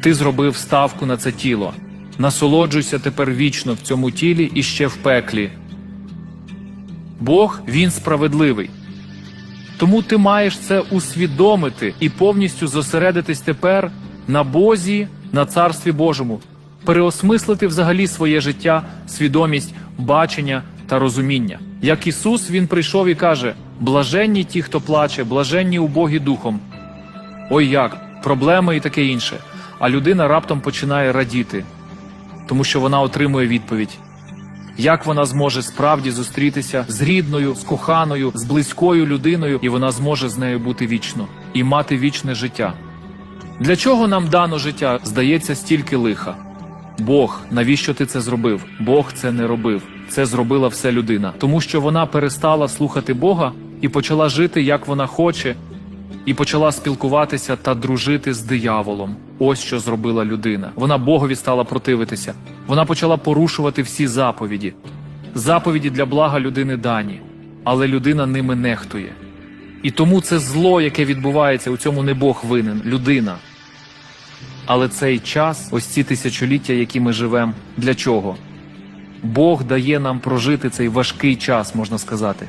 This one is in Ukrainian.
Ти зробив ставку на це тіло. Насолоджуйся тепер вічно в цьому тілі і ще в пеклі. Бог він справедливий. Тому ти маєш це усвідомити і повністю зосередитись тепер на Бозі, на Царстві Божому, переосмислити взагалі своє життя, свідомість, бачення та розуміння. Як Ісус Він прийшов і каже: блаженні ті, хто плаче, блаженні убогі духом. Ой як, проблеми і таке інше. А людина раптом починає радіти, тому що вона отримує відповідь. Як вона зможе справді зустрітися з рідною, з коханою, з близькою людиною, і вона зможе з нею бути вічно і мати вічне життя? Для чого нам дано життя? Здається, стільки лиха. Бог, навіщо ти це зробив? Бог це не робив. Це зробила все людина, тому що вона перестала слухати Бога і почала жити, як вона хоче, і почала спілкуватися та дружити з дияволом. Ось що зробила людина. Вона Богові стала противитися. Вона почала порушувати всі заповіді. Заповіді для блага людини дані, але людина ними нехтує. І тому це зло, яке відбувається, у цьому не Бог винен, людина. Але цей час, ось ці тисячоліття, які ми живемо, для чого? Бог дає нам прожити цей важкий час, можна сказати.